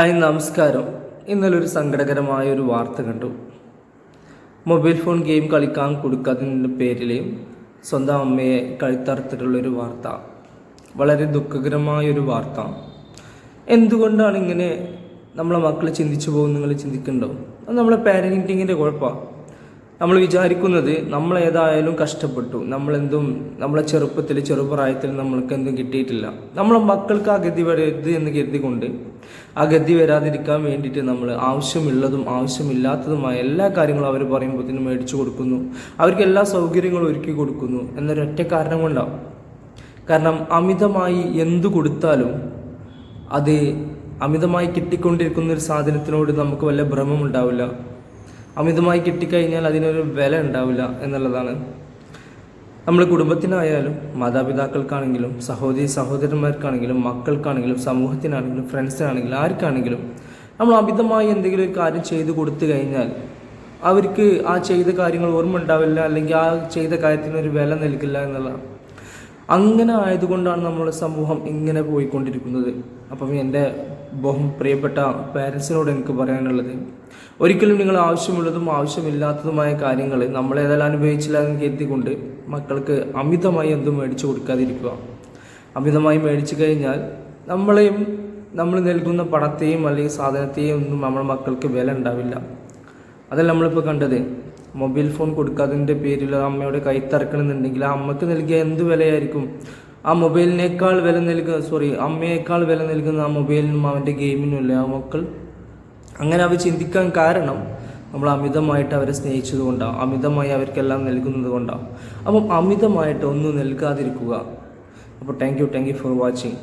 Hi നമസ്കാരം. ഇന്നലെ ഒരു സങ്കടകരമായ ഒരു വാർത്ത കണ്ടു. മൊബൈൽ ഫോൺ ഗെയിം കളിക്കാൻ കൊടുക്കാത്തതിന്റെ പേരിൽ സ്വന്തം അമ്മയെ കഴുത്തറുത്തിട്ടുള്ളൊരു വാർത്ത. വളരെ ദുഃഖകരമായ ഒരു വാർത്ത. എന്തുകൊണ്ടാണ് ഇങ്ങനെ നമ്മളെ മക്കൾ ചിന്തിച്ചു പോകും നിങ്ങൾ ചിന്തിക്കുന്നുണ്ടോ? അത് നമ്മളെ പാരന്റിങ്ങിന്റെ കുഴപ്പമാണ് നമ്മൾ വിചാരിക്കുന്നത് നമ്മൾ ഏതായാലും കഷ്ടപ്പെട്ടു. നമ്മളെന്തും നമ്മളെ ചെറുപ്പത്തിൽ ചെറുപ്രായത്തിൽ നമ്മൾക്ക് എന്തും കിട്ടിയിട്ടില്ല. നമ്മളെ മക്കൾക്ക് ആ ഗതി വരരുത് എന്ന് കരുതിക്കൊണ്ട് ആ ഗതി വരാതിരിക്കാൻ വേണ്ടിയിട്ട് നമ്മൾ ആവശ്യമുള്ളതും ആവശ്യമില്ലാത്തതുമായ എല്ലാ കാര്യങ്ങളും അവർ പറയുമ്പോഴത്തേനും മേടിച്ചു കൊടുക്കുന്നു. അവർക്ക് എല്ലാ സൗകര്യങ്ങളും ഒരുക്കി കൊടുക്കുന്നു എന്നൊരൊറ്റ കാരണം കൊണ്ടാവും. കാരണം അമിതമായി എന്തു കൊടുത്താലും അത് അമിതമായി കിട്ടിക്കൊണ്ടിരിക്കുന്ന ഒരു സാധനത്തിനോട് നമുക്ക് വല്ല ഭ്രമമുണ്ടാവില്ല അമിതമായി കിട്ടിക്കഴിഞ്ഞാൽ അതിനൊരു വില ഉണ്ടാവില്ല എന്നുള്ളതാണ്. നമ്മൾ കുടുംബത്തിനായാലും മാതാപിതാക്കൾക്കാണെങ്കിലും സഹോദരി സഹോദരന്മാർക്കാണെങ്കിലും മക്കൾക്കാണെങ്കിലും സമൂഹത്തിനാണെങ്കിലും ഫ്രണ്ട്സിനാണെങ്കിലും ആർക്കാണെങ്കിലും നമ്മൾ അമിതമായി എന്തെങ്കിലും ഒരു കാര്യം ചെയ്തു കൊടുത്തു കഴിഞ്ഞാൽ അവർക്ക് ആ ചെയ്ത കാര്യങ്ങൾ ഓർമ്മ ഉണ്ടാവില്ല അല്ലെങ്കിൽ ആ ചെയ്ത കാര്യത്തിന് ഒരു വില നൽകില്ല എന്നുള്ളതാണ്. അങ്ങനെ ആയതുകൊണ്ടാണ് നമ്മുടെ സമൂഹം ഇങ്ങനെ പോയിക്കൊണ്ടിരിക്കുന്നത്. അപ്പം എന്റെ പ്രിയപ്പെട്ട പാരൻസിനോട് എനിക്ക് പറയാനുള്ളത്. ഒരിക്കലും നിങ്ങൾ ആവശ്യമുള്ളതും ആവശ്യമില്ലാത്തതുമായ കാര്യങ്ങൾ നമ്മൾ ഏതായാലും അനുഭവിച്ചില്ല എന്ന് കരുതിക്കൊണ്ട് മക്കൾക്ക് അമിതമായി എന്തും മേടിച്ചു കൊടുക്കാതിരിക്കുക. അമിതമായി മേടിച്ചു കഴിഞ്ഞാൽ നമ്മളെയും നമ്മൾ നൽകുന്ന പണത്തെയും അല്ലെങ്കിൽ സാധനത്തെയും ഒന്നും നമ്മൾ മക്കൾക്ക് വില ഉണ്ടാവില്ല. അതല്ല നമ്മളിപ്പോൾ കണ്ടത്. മൊബൈൽ ഫോൺ കൊടുക്കാതിന്റെ പേരിൽ അമ്മയുടെ കൈ തറക്കണമെന്നുണ്ടെങ്കിൽ ആ അമ്മയ്ക്ക് നൽകിയ എന്ത് വിലയായിരിക്കും? ആ മൊബൈലിനേക്കാൾ വില നൽകുക സോറി അമ്മയേക്കാൾ വില നൽകുന്ന ആ മൊബൈലിനും അവന്റെ ഗെയിമിനും അല്ലേ ആ മക്കൾ? അങ്ങനെ അവർ ചിന്തിക്കാൻ കാരണം നമ്മൾ അമിതമായിട്ട് അവരെ സ്നേഹിച്ചത് കൊണ്ടാണ് അമിതമായി അവർക്കെല്ലാം നൽകുന്നത് കൊണ്ടാണ് അപ്പം അമിതമായിട്ട് ഒന്നും നൽകാതിരിക്കുക. അപ്പോൾ thank you thank you for watching